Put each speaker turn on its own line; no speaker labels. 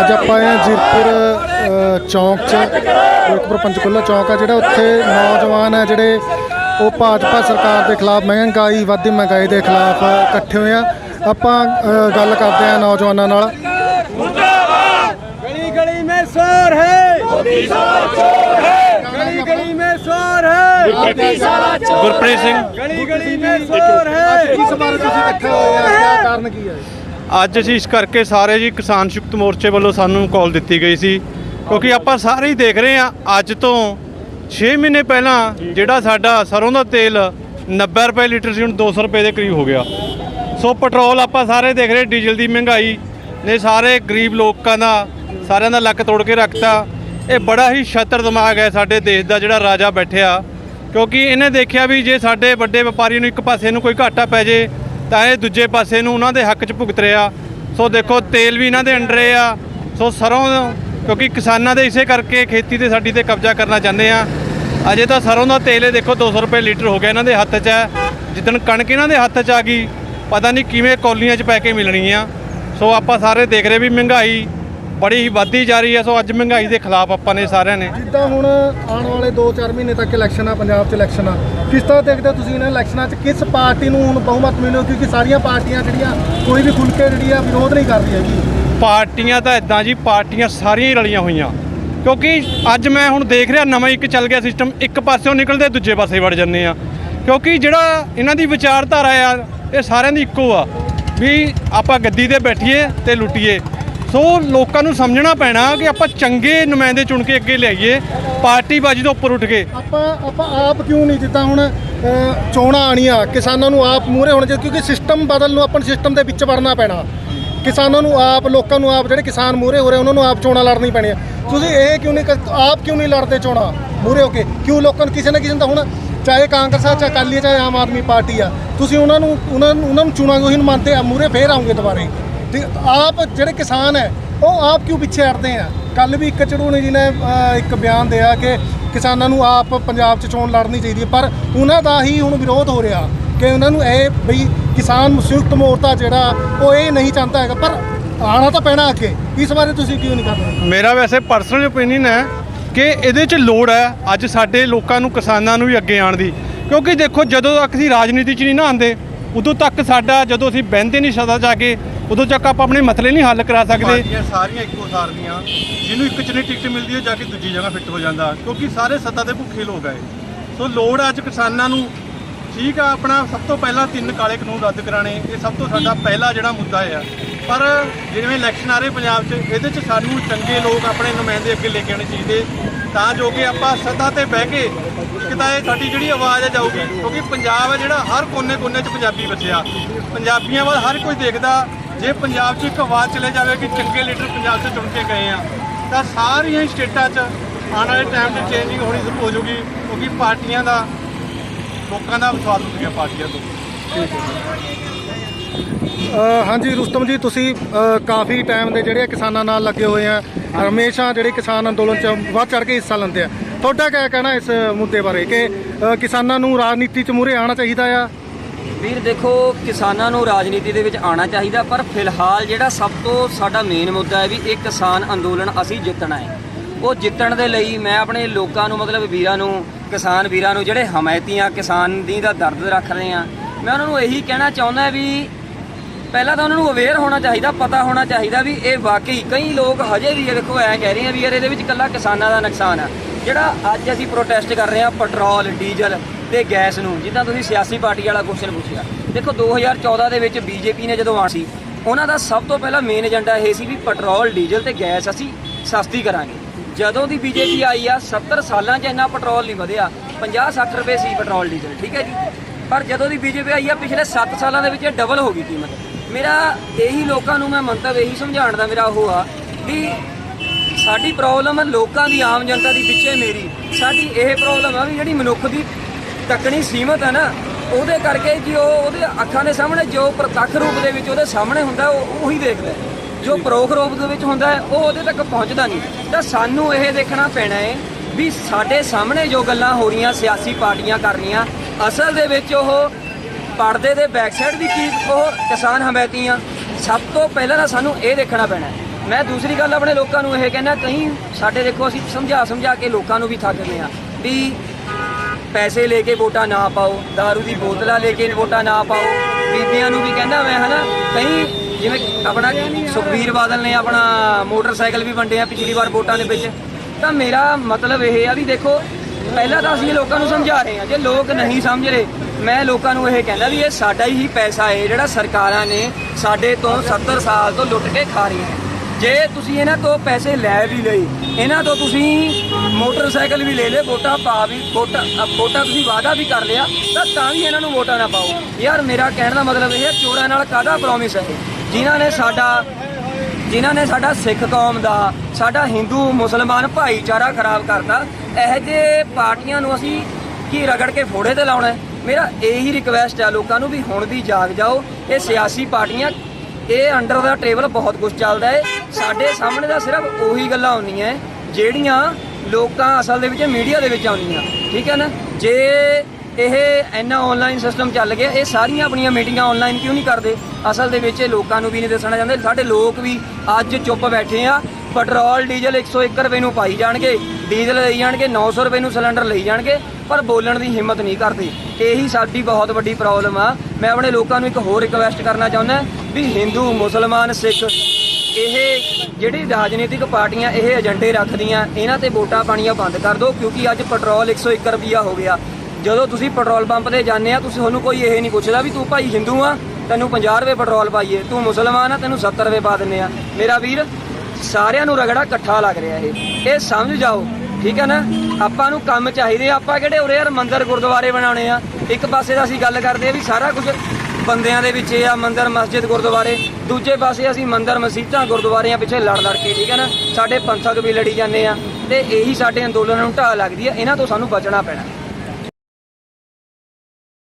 ਅੱਜ ਆਪਾਂ ਆਏ ਹਾਂ ਜੀਰਪੁਰ ਚੌਂਕ 'ਚ। ਕੋਟਪੁਰ ਪੰਚਕੁਲਾ ਚੌਂਕ ਆ ਜਿਹੜਾ ਉੱਥੇ ਨੌਜਵਾਨ ਆ ਜਿਹੜੇ ਉਹ ਭਾਜਪਾ ਸਰਕਾਰ ਦੇ ਖਿਲਾਫ ਮਹਿੰਗਾਈ ਵਾਧੀ ਮਹਿੰਗਾਈ ਦੇ ਖਿਲਾਫ ਇਕੱਠੇ ਹੋਏ ਆ। ਆਪਾਂ ਗੱਲ ਕਰਦੇ ਆ ਨੌਜਵਾਨਾਂ ਨਾਲ।
ਗਲੀ ਗਲੀ ਮੇ ਸੋਰ ਹੈ। ਮੋਦੀ ਸਾਹਿਬ ਚੋਰ ਹੈ ਗਲੀ ਗਲੀ ਮੇ
ਸੋਰ ਹੈ।
ਗਲੀ ਗਲੀ ਮੇ ਸੋਰ ਹੈ।
ਕਿਸ ਬਾਰੇ ਤੁਸੀਂ ਇਕੱਠੇ ਹੋਏ ਆ? ਕਾਰਨ ਕੀ ਹੈ?
ਅੱਜ ਅਸੀਂ ਇਸ ਕਰਕੇ ਸਾਰੇ ਜੀ ਕਿਸਾਨ ਸ਼ੁਕਤ ਮੋਰਚੇ ਵੱਲੋਂ ਸਾਨੂੰ ਕਾਲ ਦਿੱਤੀ ਗਈ ਸੀ, ਕਿਉਂਕਿ ਆਪਾਂ ਸਾਰੇ ਹੀ ਦੇਖ ਰਹੇ ਆ ਅੱਜ ਤੋਂ 6 ਮਹੀਨੇ ਪਹਿਲਾਂ ਜਿਹੜਾ ਸਾਡਾ ਸਰੋਂ ਦਾ ਤੇਲ 90 ਰੁਪਏ ਲੀਟਰ ਸੀ, ਹੁਣ 200 ਰੁਪਏ ਦੇ ਕਰੀਬ ਹੋ ਗਿਆ। ਸੋ ਪੈਟਰੋਲ ਆਪਾਂ ਸਾਰੇ ਦੇਖ ਰਹੇ ਡੀਜ਼ਲ ਦੀ ਮਹਿੰਗਾਈ ਨੇ ਸਾਰੇ ਗਰੀਬ ਲੋਕਾਂ ਦਾ, ਸਾਰਿਆਂ ਦਾ ਲੱਕ ਤੋੜ ਕੇ ਰੱਖਤਾ। ਇਹ ਬੜਾ ਹੀ ਛਤਰ ਦਿਮਾਗ ਹੈ ਸਾਡੇ ਦੇਸ਼ ਦਾ ਜਿਹੜਾ ਰਾਜਾ ਬੈਠਿਆ, ਕਿਉਂਕਿ ਇਹਨੇ ਦੇਖਿਆ ਵੀ ਜੇ ਸਾਡੇ ਵੱਡੇ ਵਪਾਰੀ ਨੂੰ ਇੱਕ ਪਾਸੇ ਨੂੰ ਕੋਈ ਘਾਟਾ ਪੈ ਜੇ ਤਾਂ ਇਹ ਦੂਜੇ ਪਾਸੇ ਨੂੰ ਉਹਨਾਂ ਦੇ ਹੱਕ 'ਚ ਭੁਗਤ ਰਿਹਾ। ਸੋ ਦੇਖੋ, ਤੇਲ ਵੀ ਇਹਨਾਂ ਦੇ ਅੰਡਰੇ ਆ। ਸੋ ਸਰੋਂ, ਕਿਉਂਕਿ ਕਿਸਾਨਾਂ ਦੇ ਇਸੇ ਕਰਕੇ ਖੇਤੀ ਤੇ ਸਾਡੀ ਤੇ ਕਬਜ਼ਾ ਕਰਨਾ ਚਾਹੁੰਦੇ ਆ। ਅਜੇ ਤਾਂ ਸਰੋਂ ਦਾ ਤੇਲ ਇਹ ਦੇਖੋ 200 ਰੁਪਏ ਲੀਟਰ ਹੋ ਗਿਆ ਇਹਨਾਂ ਦੇ ਹੱਥ 'ਚ। ਹੈ ਜਿੱਦਣ ਕਣਕ ਇਹਨਾਂ ਦੇ ਹੱਥ 'ਚ ਆ ਗਈ, ਪਤਾ ਨਹੀਂ ਕਿਵੇਂ ਕੌਲੀਆਂ 'ਚ ਪੈ ਕੇ ਮਿਲਣੀ ਆ ਸੋ ਆਪਾਂ ਸਾਰੇ ਦੇਖ ਰਹੇ ਵੀ ਮਹਿੰਗਾਈ ਬੜੀ ਹੀ ਵੱਧਦੀ ਜਾ ਰਹੀ ਹੈ ਸੋ ਅੱਜ ਮਹਿੰਗਾਈ ਦੇ ਖਿਲਾਫ ਆਪਾਂ ਨੇ ਸਾਰਿਆਂ ਨੇ
ਜਿੱਦਾਂ ਹੁਣ ਆਉਣ ਵਾਲੇ 2-4 ਮਹੀਨੇ ਤੱਕ ਇਲੈਕਸ਼ਨ ਆ ਪੰਜਾਬ 'ਚ ਇਲੈਕਸ਼ਨ ਆ ਕਿਸ ਤਰ੍ਹਾਂ ਦੇਖਦੇ ਹੋ ਤੁਸੀਂ ਇਹਨਾਂ ਇਲੈਕਸ਼ਨਾਂ 'ਚ ਕਿਸ ਪਾਰਟੀ ਨੂੰ ਹੁਣ ਬਹੁਮਤ ਮਿਲੂ? ਕਿਉਂਕਿ ਸਾਰੀਆਂ ਪਾਰਟੀਆਂ ਜਿਹੜੀਆਂ ਕੋਈ ਵੀ ਖੁੱਲ੍ਹ ਕੇ ਜਿਹੜੀ ਆ ਵਿਰੋਧ ਨਹੀਂ ਕਰ ਰਹੀ ਹੈਗੀ।
ਪਾਰਟੀਆਂ ਤਾਂ ਇਦਾਂ ਜੀ ਪਾਰਟੀਆਂ ਸਾਰੀਆਂ ਹੀ ਰਲੀਆਂ ਹੋਈਆਂ। ਕਿਉਂਕਿ ਅੱਜ ਮੈਂ ਹੁਣ ਦੇਖ ਰਿਹਾ ਨਵਾਂ ਇੱਕ ਚੱਲ ਗਿਆ ਸਿਸਟਮ ਇੱਕ ਪਾਸਿਓਂ ਨਿਕਲਦੇ ਦੂਜੇ ਪਾਸੇ ਵੜ ਜੰਨੇ ਆ। ਕਿਉਂਕਿ ਜਿਹੜਾ ਇਹਨਾਂ ਦੀ ਵਿਚਾਰਧਾਰਾ ਆ ਇਹ ਸਾਰਿਆਂ ਦੀ ਇੱਕੋ ਆ ਵੀ ਆਪਾਂ ਗੱਦੀ ਤੇ ਬੈਠੀਏ ਤੇ ਲੁੱਟੀਏ। ਸੋ ਲੋਕਾਂ ਨੂੰ ਸਮਝਣਾ ਪੈਣਾ ਕਿ ਆਪਾਂ ਚੰਗੇ ਨੁਮਾਇੰਦੇ ਚੁਣ ਕੇ ਅੱਗੇ ਲਿਆਈਏ ਪਾਰਟੀ ਬਾਜੀ ਤੋਂ ਉੱਪਰ ਉੱਠ ਕੇ।
ਆਪਾਂ ਆਪਾਂ ਆਪ ਕਿਉਂ ਨਹੀਂ ਜਿੱਦਾਂ ਹੁਣ ਚੋਣਾਂ ਆਣੀਆਂ ਕਿਸਾਨਾਂ ਨੂੰ ਆਪ ਮੂਹਰੇ ਹੋਣੇ ਚਾਹੀਦੇ ਕਿਉਂਕਿ ਸਿਸਟਮ ਬਦਲ ਨੂੰ ਆਪਾਂ ਸਿਸਟਮ ਦੇ ਵਿੱਚ ਵੜਨਾ ਪੈਣਾ। ਕਿਸਾਨਾਂ ਨੂੰ ਆਪ ਲੋਕਾਂ ਨੂੰ ਆਪ ਜਿਹੜੇ ਕਿਸਾਨ ਮੂਹਰੇ ਹੋ ਰਹੇ ਉਹਨਾਂ ਨੂੰ ਆਪ ਚੋਣਾਂ ਲੜਨੀ ਪੈਣੀਆਂ। ਤੁਸੀਂ ਇਹ ਕਿਉਂ ਨਹੀਂ ਕਰ- ਆਪ ਕਿਉਂ ਨਹੀਂ ਲੜਦੇ ਚੋਣਾਂ ਮੂਹਰੇ ਹੋ ਕੇ? ਕਿਉਂ ਲੋਕਾਂ ਨੂੰ ਕਿਸੇ ਨਾ ਕਿਸੇ ਦਾ ਹੁਣ ਚਾਹੇ ਕਾਂਗਰਸ ਆ ਚਾਹੇ ਅਕਾਲੀ ਆ, ਚਾਹੇ ਆਮ ਆਦਮੀ ਪਾਰਟੀ ਆ ਤੁਸੀਂ ਉਹਨਾਂ ਨੂੰ ਉਹਨਾਂ ਨੂੰ ਉਹਨਾਂ ਨੂੰ ਚੁਣਾਂਗੇ ਉਹੀ ਨੂੰ ਮੰਨਦੇ ਆ ਮੂਹਰੇ ਫੇਰ ਆਉਂਗੇ ਦੁਬਾਰੇ। ਤੇ ਆਪ ਜਿਹੜੇ ਕਿਸਾਨ ਹੈ, ਉਹ ਆਪ ਕਿਉਂ ਪਿੱਛੇ ਹਟਦੇ ਆ? ਕੱਲ ਵੀ ਇੱਕ ਚੜੂਣੀ ਜੀ ਨੇ ਇੱਕ ਬਿਆਨ ਦਿਆ ਕਿ ਕਿਸਾਨਾਂ ਨੂੰ ਆਪ ਪੰਜਾਬ 'ਚ ਚੋਣ ਲੜਨੀ ਚਾਹੀਦੀ ਹੈ, ਪਰ ਉਹਨਾਂ ਦਾ ਹੀ ਹੁਣ ਵਿਰੋਧ ਹੋ ਰਿਹਾ ਕਿ ਉਹਨਾਂ ਨੂੰ ਇਹ ਬਈ ਕਿਸਾਨ ਸੰਯੁਕਤ ਮੋਰਚਾ ਜਿਹੜਾ, ਉਹ ਇਹ ਨਹੀਂ ਚਾਹੁੰਦਾ ਹੈਗਾ। ਪਰ ਆਣਾ ਤਾਂ ਪੈਣਾ ਅੱਗੇ। ਇਸ ਬਾਰੇ ਤੁਸੀਂ ਕਿਉਂ ਨਹੀਂ ਕਰਦੇ
ਮੇਰਾ ਵੈਸੇ ਪਰਸਨਲ ਓਪੀਨੀਅਨ ਹੈ ਕਿ ਇਹਦੇ 'ਚ ਲੋੜ ਹੈ ਅੱਜ ਸਾਡੇ ਲੋਕਾਂ ਨੂੰ, ਕਿਸਾਨਾਂ ਨੂੰ ਵੀ ਅੱਗੇ ਆਉਣ ਦੀ। ਕਿਉਂਕਿ ਦੇਖੋ, ਜਦੋਂ ਤੱਕ ਅਸੀਂ ਰਾਜਨੀਤੀ 'ਚ ਨਹੀਂ ਨਾ ਆਉਂਦੇ, ਉਦੋਂ ਤੱਕ ਸਾਡਾ, ਜਦੋਂ ਅਸੀਂ ਬਹਿੰਦੇ ਨਹੀਂ ਸਦਾ ਜਾ ਕੇ ਉਦੋਂ ਤੱਕ ਆਪਾਂ ਆਪਣੇ ਮਸਲੇ ਨਹੀਂ ਹੱਲ ਕਰਾ ਸਕਦੇ। ਪਾਰਟੀਆਂ ਸਾਰੀਆਂ ਇੱਕੋ ਸਾਰ ਦੀਆਂ। ਜਿਹਨੂੰ ਇੱਕ ਚ ਨਹੀਂ ਟਿਕਟ ਮਿਲਦੀ ਹੈ, ਜਾ ਕੇ ਦੂਜੀ ਜਗ੍ਹਾ ਫਿੱਟ ਹੋ ਜਾਂਦਾ। ਕਿਉਂਕਿ ਸਾਰੇ ਸੱਤਾ ਦੇ ਭੁੱਖੇ ਲੋਕ ਆਏ ਸੋ ਲੋੜ ਹੈ ਅੱਜ ਕਿਸਾਨਾਂ ਨੂੰ। ਠੀਕ ਆ, ਆਪਣਾ ਸਭ ਤੋਂ ਪਹਿਲਾਂ ਤਿੰਨ ਕਾਲੇ ਕਾਨੂੰਨ ਰੱਦ ਕਰਾਣੇ ਇਹ ਸਭ ਤੋਂ ਸਾਡਾ ਪਹਿਲਾ ਜਿਹੜਾ ਮੁੱਦਾ ਆ। ਪਰ ਜਿਵੇਂ ਇਲੈਕਸ਼ਨ ਆ ਰਹੇ ਪੰਜਾਬ 'ਚ, ਇਹਦੇ 'ਚ ਸਾਨੂੰ ਚੰਗੇ ਲੋਕ ਆਪਣੇ ਨੁਮਾਇੰਦੇ ਅੱਗੇ ਲੈ ਕੇ ਆਉਣੇ ਚਾਹੀਦੇ। ਤਾਂ ਜੋ ਕਿ ਆਪਾਂ ਸੱਤਾ ਤੇ ਬਹਿ ਕੇ ਇੱਕ ਤਾਂ ਇਹ ਸਾਡੀ ਜਿਹੜੀ ਆਵਾਜ਼ ਹੈ ਜਾਊਗੀ ਕਿਉਂਕਿ ਪੰਜਾਬ ਹੈ ਜਿਹੜਾ ਹਰ ਕੋਨੇ-ਕੋਨੇ 'ਚ ਪੰਜਾਬੀ ਵਸਿਆ। ਪੰਜਾਬੀਆਂ ਵੱਲ ਹਰ ਕੋਈ ਦੇਖਦਾ ਜੇ ਪੰਜਾਬ 'ਚ ਇੱਕ ਆਵਾਜ਼ ਚਲੇ ਜਾਵੇ ਕਿ ਚੰਗੇ ਲੀਡਰ ਪੰਜਾਬ 'ਚ ਚੁਣ ਕੇ ਗਏ ਆ ਤਾਂ ਸਾਰੀਆਂ ਹੀ ਸਟੇਟਾਂ 'ਚ ਆਉਣ ਵਾਲੇ ਟਾਈਮ 'ਚ ਚੇਂਜਿੰਗ ਹੋਣੀ ਹੋ ਜਾਊਗੀ ਕਿਉਂਕਿ ਪਾਰਟੀਆਂ ਦਾ ਲੋਕਾਂ ਦਾ ਵਿਸ਼ਵਾਸ ਉੱਠ ਗਿਆ ਪਾਰਟੀਆਂ ਤੋਂ।
ਅ, ਹਾਂਜੀ ਰੁਸਤਮ ਜੀ ਤੁਸੀਂ ਕਾਫੀ ਟਾਈਮ ਦੇ ਜਿਹੜੇ ਕਿਸਾਨਾਂ ਨਾਲ ਲੱਗੇ ਹੋਏ ਆ ਹਮੇਸ਼ਾ ਜਿਹੜੇ ਕਿਸਾਨ ਅੰਦੋਲਨ ਚ ਵੱਧ ਚੜ ਕੇ ਹਿੱਸਾ ਲੈਂਦੇ ਆ। ਤੁਹਾਡਾ ਕੀ ਕਹਿਣਾ ਇਸ ਮੁੱਦੇ ਬਾਰੇ ਕਿ ਕਿਸਾਨਾਂ ਨੂੰ ਰਾਜਨੀਤੀ ਚ ਮੂਹਰੇ ਆਉਣਾ ਚਾਹੀਦਾ ਆ?
ਵੀਰ ਦੇਖੋ ਕਿਸਾਨਾਂ ਨੂੰ ਰਾਜਨੀਤੀ ਦੇ ਵਿੱਚ ਆਉਣਾ ਚਾਹੀਦਾ ਪਰ ਫਿਲਹਾਲ ਜਿਹੜਾ ਸਭ ਤੋਂ ਸਾਡਾ ਮੇਨ ਮੁੱਦਾ ਹੈ ਵੀ ਇਹ ਕਿਸਾਨ ਅੰਦੋਲਨ ਅਸੀਂ ਜਿੱਤਣਾ ਹੈ। ਉਹ ਜਿੱਤਣ ਦੇ ਲਈ ਮੈਂ ਆਪਣੇ ਲੋਕਾਂ ਨੂੰ ਮਤਲਬ ਵੀਰਾਂ ਨੂੰ ਕਿਸਾਨ ਵੀਰਾਂ ਨੂੰ ਜਿਹੜੇ ਹਮਾਇਤੀਆਂ ਕਿਸਾਨ ਦੀ ਦਾ ਦਰਦ ਰੱਖ ਰਹੇ ਆ ਮੈਂ ਉਹਨਾਂ ਨੂੰ ਇਹੀ ਕਹਿਣਾ ਚਾਹੁੰਦਾ ਵੀ ਪਹਿਲਾਂ ਤਾਂ ਉਹਨਾਂ ਨੂੰ ਅਵੇਅਰ ਹੋਣਾ ਚਾਹੀਦਾ, ਪਤਾ ਹੋਣਾ ਚਾਹੀਦਾ ਵੀ ਇਹ ਵਾਕਈ ਕਈ ਲੋਕ ਹਜੇ ਵੀ ਦੇਖੋ, ਐ ਕਹਿ ਰਹੇ ਆ ਵੀ ਯਾਰ ਇਹਦੇ ਵਿੱਚ ਇਕੱਲਾ ਕਿਸਾਨਾਂ ਦਾ ਨੁਕਸਾਨ ਆ। ਜਿਹੜਾ ਅੱਜ ਅਸੀਂ ਪ੍ਰੋਟੈਸਟ ਕਰ ਰਹੇ ਆ ਪੈਟਰੋਲ ਡੀਜ਼ਲ ਤੇ ਗੈਸ ਨੂੰ, ਜਿੱਦਾਂ ਤੁਸੀਂ ਸਿਆਸੀ ਪਾਰਟੀ ਵਾਲਾ ਕੁਐਸਚਨ ਪੁੱਛਿਆ। ਦੇਖੋ 2014 ਦੇ ਵਿੱਚ ਬੀਜੇਪੀ ਨੇ ਜਦੋਂ ਆ ਸੀ, ਉਹਨਾਂ ਦਾ ਸਭ ਤੋਂ ਪਹਿਲਾਂ ਮੇਨ ਏਜੰਡਾ ਇਹ ਸੀ ਵੀ ਪੈਟਰੋਲ ਡੀਜ਼ਲ ਤੇ ਗੈਸ ਅਸੀਂ ਸਸਤੀ ਕਰਾਂਗੇ। ਜਦੋਂ ਦੀ ਬੀਜੇਪੀ ਆਈ ਆ 70 ਸਾਲਾਂ 'ਚ ਇੰਨਾ ਪੈਟਰੋਲ ਨਹੀਂ ਵਧਿਆ 50-60 ਰੁਪਏ ਸੀ ਪੈਟਰੋਲ ਡੀਜ਼ਲ ਠੀਕ ਹੈ ਜੀ? ਪਰ ਜਦੋਂ ਦੀ ਬੀਜੇਪੀ ਆਈ ਆ, ਪਿਛਲੇ 7 ਸਾਲਾਂ ਦੇ ਵਿੱਚ ਇਹ ਡਬਲ ਹੋ ਗਈ ਕੀਮਤ। ਮੇਰਾ ਇਹੀ ਲੋਕਾਂ ਨੂੰ ਮੈਂ ਮੰਤਵ ਇਹੀ ਸਮਝਾਉਣ ਦਾ ਮੇਰਾ ਉਹ ਆ ਵੀ ਸਾਡੀ ਪ੍ਰੋਬਲਮ ਲੋਕਾਂ ਦੀ ਆਮ ਜਨਤਾ ਦੀ ਪਿੱਛੇ ਮੇਰੀ। ਸਾਡੀ ਇਹ ਪ੍ਰੋਬਲਮ ਆ ਵੀ ਜਿਹੜੀ ਮਨੁੱਖ ਦੀ ਤੱਕਣੀ ਸੀਮਤ ਹੈ ਨਾ ਉਹਦੇ ਕਰਕੇ ਜੋ ਉਹਦੇ ਅੱਖਾਂ ਦੇ ਸਾਹਮਣੇ ਜੋ ਪ੍ਰਤੱਖ ਰੂਪ ਦੇ ਵਿੱਚ ਉਹਦੇ ਸਾਹਮਣੇ ਹੁੰਦਾ ਉਹ ਉਹੀ ਦੇਖਦਾ। ਜੋ ਪਰੋਖ ਰੂਪ ਦੇ ਵਿੱਚ ਹੁੰਦਾ ਉਹ ਉਹਦੇ ਤੱਕ ਪਹੁੰਚਦਾ ਨਹੀਂ। ਤਾਂ ਸਾਨੂੰ ਇਹ ਦੇਖਣਾ ਪੈਣਾ ਹੈ ਵੀ ਸਾਡੇ ਸਾਹਮਣੇ ਜੋ ਗੱਲਾਂ ਹੋ ਰਹੀਆਂ ਸਿਆਸੀ ਪਾਰਟੀਆਂ ਕਰ ਰਹੀਆਂ ਅਸਲ ਦੇ ਵਿੱਚ ਉਹ ਪਰਦੇ ਦੇ ਬੈਕ ਸਾਈਡ ਵੀ ਕੀ ਉਹ ਕਿਸਾਨ ਹਮਾਇਤੀ ਹਮਾਇਤੀਆਂ ਸਭ ਤੋਂ ਪਹਿਲਾਂ ਤਾਂ ਸਾਨੂੰ ਇਹ ਦੇਖਣਾ ਪੈਣਾ ਮੈਂ ਦੂਸਰੀ ਗੱਲ ਆਪਣੇ ਲੋਕਾਂ ਨੂੰ ਇਹ ਕਹਿੰਦਾ ਕਈ ਸਾਡੇ ਦੇਖੋ, ਅਸੀਂ ਸਮਝਾ ਸਮਝਾ ਕੇ ਲੋਕਾਂ ਨੂੰ ਵੀ ਥੱਕ ਗਏ ਆ ਵੀ ਪੈਸੇ ਲੈ ਕੇ ਵੋਟਾਂ ਨਾ ਪਾਓ दारू ਦੀ ਬੋਤਲਾਂ ਲੈ ਕੇ ਵੋਟਾਂ ਨਾ ਪਾਓ। ਬੀਬੀਆਂ ਨੂੰ ਵੀ ਕਹਿੰਦਾ ਮੈਂ, ਹਨਾ ਕਈ ਜਿਵੇਂ ਆਪਣਾ ਸੁਖਬੀਰ ਬਾਦਲ ਨੇ ਆਪਣਾ ਮੋਟਰਸਾਈਕਲ ਵੀ ਵੰਡਿਆ ਪਿਛਲੀ ਵਾਰ ਵੋਟਾਂ ਦੇ ਵਿੱਚ। ਤਾਂ ਮੇਰਾ ਮਤਲਬ ਇਹ ਆ ਵੀ ਦੇਖੋ ਪਹਿਲਾਂ ਤਾਂ ਅਸੀਂ ਲੋਕਾਂ ਨੂੰ ਸਮਝਾ ਰਹੇ ਹਾਂ, ਜੇ ਲੋਕ ਨਹੀਂ ਸਮਝ ਰਹੇ, ਮੈਂ ਲੋਕਾਂ ਨੂੰ ਇਹ ਕਹਿੰਦਾ ਵੀ ਇਹ ਸਾਡਾ ਹੀ ਪੈਸਾ ਹੈ, ਜਿਹੜਾ ਸਰਕਾਰਾਂ ਨੇ ਸਾਡੇ ਤੋਂ 70 ਸਾਲ ਤੋਂ ਲੁੱਟ ਕੇ ਖਾ ਰਹੀਆਂ ਜੇ ਤੁਸੀਂ ਇਹਨਾਂ ਤੋਂ ਪੈਸੇ ਲੈ ਵੀ ਲਈ ਇਹਨਾਂ ਤੋਂ ਤੁਸੀਂ ਮੋਟਰਸਾਈਕਲ ਵੀ ਲੈ ਲਏ, ਵੋਟਾਂ ਪਾ ਵੀ, ਵੋਟਾਂ ਵੋਟਾਂ ਤੁਸੀਂ ਵਾਅਦਾ ਵੀ ਕਰ ਲਿਆ, ਤਾਂ ਤਾਂ ਵੀ ਇਹਨਾਂ ਨੂੰ ਵੋਟਾਂ ਨਾ ਪਾਓ। ਯਾਰ ਮੇਰਾ ਕਹਿਣ ਦਾ ਮਤਲਬ ਇਹ ਹੈ, ਚੋਰਾਂ ਨਾਲ ਕਾਹਦਾ ਪ੍ਰੋਮਿਸ ਹੈ? ਜਿਨ੍ਹਾਂ ਨੇ ਸਾਡਾ ਜਿਨ੍ਹਾਂ ਨੇ ਸਾਡਾ ਸਿੱਖ ਕੌਮ ਦਾ, ਸਾਡਾ ਹਿੰਦੂ, ਮੁਸਲਮਾਨ ਭਾਈਚਾਰਾ ਖਰਾਬ ਕਰਤਾ, ਇਹੋ ਜਿਹੇ ਪਾਰਟੀਆਂ ਨੂੰ ਅਸੀਂ ਕੀ ਰਗੜ ਕੇ ਫੋੜੇ ਤੇ ਲਾਉਣਾ ਮੇਰਾ ਇਹੀ ਰਿਕਵੈਸਟ ਹੈ ਲੋਕਾਂ ਨੂੰ ਵੀ ਹੁਣ ਵੀ ਜਾਗ ਜਾਓ। ਇਹ ਸਿਆਸੀ ਪਾਰਟੀਆਂ, ਇਹ ਅੰਡਰ ਦਾ ਟੇਬਲ ਬਹੁਤ ਕੁਝ ਚੱਲਦਾ ਹੈ। ਸਾਡੇ ਸਾਹਮਣੇ ਦਾ ਸਿਰਫ ਉਹੀ ਗੱਲਾਂ ਆਉਂਦੀਆਂ ਜਿਹੜੀਆਂ ਲੋਕਾਂ ਅਸਲ ਦੇ ਵਿੱਚ ਮੀਡੀਆ ਦੇ ਵਿੱਚ ਆਉਂਦੀਆਂ। ਠੀਕ ਹੈ ਨਾ? ਜੇ ਇਹ ਇੰਨਾ ਆਨਲਾਈਨ ਸਿਸਟਮ ਚੱਲ ਗਿਆ, ਇਹ ਸਾਰੀਆਂ ਆਪਣੀਆਂ ਮੀਟਿੰਗਾਂ ਆਨਲਾਈਨ ਕਿਉਂ ਨਹੀਂ ਕਰਦੇ? ਅਸਲ ਦੇ ਵਿੱਚ ਇਹ ਲੋਕਾਂ ਨੂੰ ਵੀ ਨਹੀਂ ਦੱਸਣਾ ਚਾਹੁੰਦੇ। ਸਾਡੇ ਲੋਕ ਵੀ ਅੱਜ ਚੁੱਪ ਬੈਠੇ ਆ। ਪੈਟਰੋਲ, ਡੀਜ਼ਲ 101 ਰੁਪਏ ਨੂੰ ਪਾਈ ਜਾਣਗੇ, ਡੀਜ਼ਲ ਲਈ ਜਾਣਗੇ 900 ਰੁਪਏ ਨੂੰ ਸਿਲੰਡਰ ਲਈ ਜਾਣਗੇ, ਪਰ ਬੋਲਣ ਦੀ ਹਿੰਮਤ ਨਹੀਂ ਕਰਦੇ। ਇਹੀ ਸਾਡੀ ਬਹੁਤ ਵੱਡੀ ਪ੍ਰੋਬਲਮ ਆ। ਮੈਂ ਆਪਣੇ ਲੋਕਾਂ ਨੂੰ ਇੱਕ ਹੋਰ ਰਿਕਵੈਸਟ ਕਰਨਾ ਚਾਹੁੰਦਾ ਵੀ ਹਿੰਦੂ ਮੁਸਲਮਾਨ ਸਿੱਖ ਇਹ ਜਿਹੜੀ ਰਾਜਨੀਤਿਕ ਪਾਰਟੀਆਂ, ਇਹ ਏਜੰਡੇ ਰੱਖਦੀਆਂ, ਇਹਨਾਂ ਤੇ ਵੋਟਾਂ ਪਾਣੀਆਂ ਬੰਦ ਕਰ ਦਿਓ, ਕਿਉਂਕਿ ਅੱਜ ਪੈਟਰੋਲ 101 ਰੁਪਿਆ ਹੋ ਗਿਆ। ਜਦੋਂ ਤੁਸੀਂ ਪੈਟਰੋਲ ਪੰਪ ਤੇ ਜਾਂਦੇ ਆ, ਤੁਸੀਂ ਤੁਹਾਨੂੰ ਕੋਈ ਇਹ ਨਹੀਂ ਪੁੱਛਦਾ ਵੀ ਤੂੰ ਭਾਈ ਹਿੰਦੂ ਆ, ਤੈਨੂੰ 50 ਰੁਪਏ ਪੈਟਰੋਲ ਪਾਈਏ, ਤੂੰ ਮੁਸਲਮਾਨ ਆ, ਤੈਨੂੰ 70 ਰੁਪਏ ਪਾ ਦਿੰਨੇ ਆ। ਮੇਰਾ ਵੀਰ, ਸਾਰਿਆਂ ਨੂੰ ਰਗੜਾ ਇਕੱਠਾ ਲੱਗ ਰਿਹਾ ਇਹ। ਇਹ ਸਮਝ ਜਾਓ, ਠੀਕ ਹੈ ਨਾ? ਆਪਾਂ ਨੂੰ ਕੰਮ ਚਾਹੀਦੇ ਆਪਾਂ ਕਿਹੜੇ ਉਰੇ ਯਾਰ ਮੰਦਰ ਗੁਰਦੁਆਰੇ ਬਣਾਉਣੇ ਆ। ਇੱਕ ਪਾਸੇ ਦਾ ਅਸੀਂ ਗੱਲ ਕਰਦੇ ਆ ਵੀ ਸਾਰਾ ਕੁਝ ਬੰਦਿਆਂ ਦੇ ਵਿੱਚ ਇਹ ਆ, ਮੰਦਰ, ਮਸਜਿਦ, ਗੁਰਦੁਆਰੇ। ਦੂਜੇ ਪਾਸੇ ਅਸੀਂ ਮੰਦਰ, ਮਸਜਿਦਾਂ, ਗੁਰਦੁਆਰਿਆਂ ਪਿੱਛੇ ਲੜ ਲੜ ਕੇ, ਠੀਕ ਹੈ ਨਾ? ਸਾਡੇ ਪੰਥਕ ਵੀ ਲੜੀ ਜਾਂਦੇ ਆ ਤੇ ਇਹੀ ਸਾਡੇ ਅੰਦੋਲਨ ਨੂੰ ਢਾਹ ਲੱਗਦੀ ਆ, ਇਹਨਾਂ ਤੋਂ ਸਾਨੂੰ ਬਚਣਾ ਪੈਣਾ।